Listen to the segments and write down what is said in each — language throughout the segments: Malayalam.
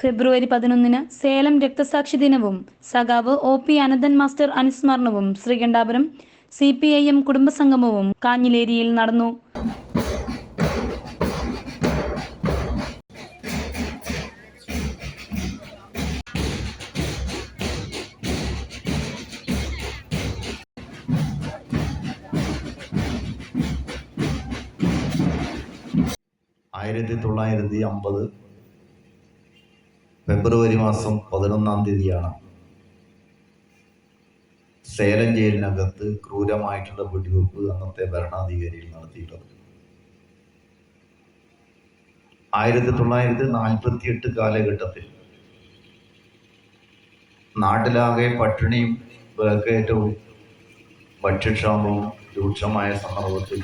ഫെബ്രുവരി പതിനൊന്നിന് സേലം രക്തസാക്ഷി ദിനവും സഖാവ് O P Ananthan master അനുസ്മരണവും Sreekandapuram C P I M കുടുംബസംഗമവും കാഞ്ഞിലേരിയിൽ നടന്നു. ആയിരത്തി തൊള്ളായിരത്തി അമ്പത് ഫെബ്രുവരി മാസം പതിനൊന്നാം തീയതിയാണ്. സേലം ജയിലിനകത്ത് ക്രൂരമായിട്ടുള്ള വെടിവെപ്പ് അന്നത്തെ ഭരണാധികാരികൾ നടത്തിയിട്ടുള്ളത്. ആയിരത്തി തൊള്ളായിരത്തി നാൽപ്പത്തി എട്ട് കാലഘട്ടത്തിൽ നാട്ടിലാകെ പട്ടിണിയും വിലക്കയറ്റവും ഭക്ഷ്യക്ഷാമവും രൂക്ഷമായ സന്ദർഭത്തിൽ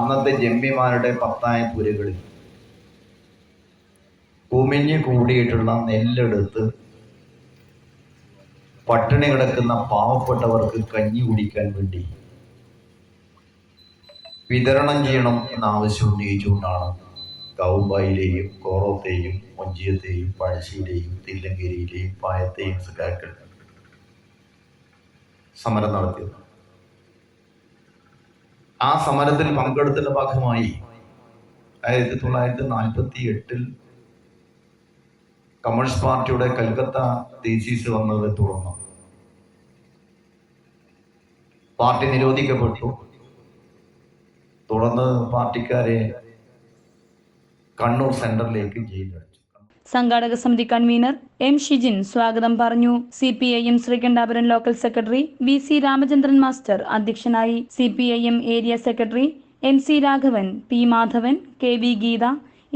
അന്നത്തെ ജമ്മിമാരുടെ പത്തായ പുരകളിൽ കുമിഞ്ഞ് കൂടിയിട്ടുള്ള നെല്ലെടുത്ത് പട്ടിണി കിടക്കുന്ന പാവപ്പെട്ടവർക്ക് കഞ്ഞി കുടിക്കാൻ വേണ്ടി വിതരണം ചെയ്യണം എന്ന ആവശ്യം ഉന്നയിച്ചുകൊണ്ടാണ് കൗബായിലെയും കോറോത്തെയും മൊഞ്ചിയത്തെയും പഴശ്ശിയിലെയും തില്ലങ്കേരിയിലെയും പായത്തെയും സഖാക്കൾ സമരം നടത്തിയത്. ആ സമരത്തിൽ പങ്കെടുത്തതിന്റെ ഭാഗമായി ആയിരത്തി തൊള്ളായിരത്തി നാൽപ്പത്തി എട്ടിൽ കമ്മ്യൂണിസ്റ്റ് പാർട്ടിയുടെ കൽക്കത്ത തീസീസ് വന്നതിനെ തുറന്നു. പാർട്ടി നിരോധിക്കപ്പെട്ടു. തുടർന്ന് പാർട്ടിക്കാരെ കണ്ണൂർ സെന്ററിലേക്ക് ജയിലടച്ചു സംഘാടക സമിതി കൺവീനർ എം ഷിജിൻ സ്വാഗതം പറഞ്ഞു. C P I M Sreekandapuram local secretary V C Ramachandran master അധ്യക്ഷനായി C P I M area secretary M C Raghavan P Madhavan K V Geetha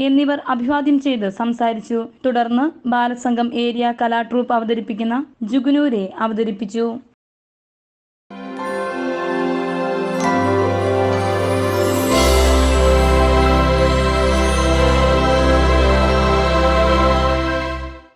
എന്നിവർ അഭിവാദ്യം ചെയ്ത് സംസാരിച്ചു. തുടർന്ന് ബാലസംഘം ഏരിയ കലാട്രൂപ്പ് അവതരിപ്പിക്കുന്ന ജുഗുനൂരെ അവതരിപ്പിച്ചു.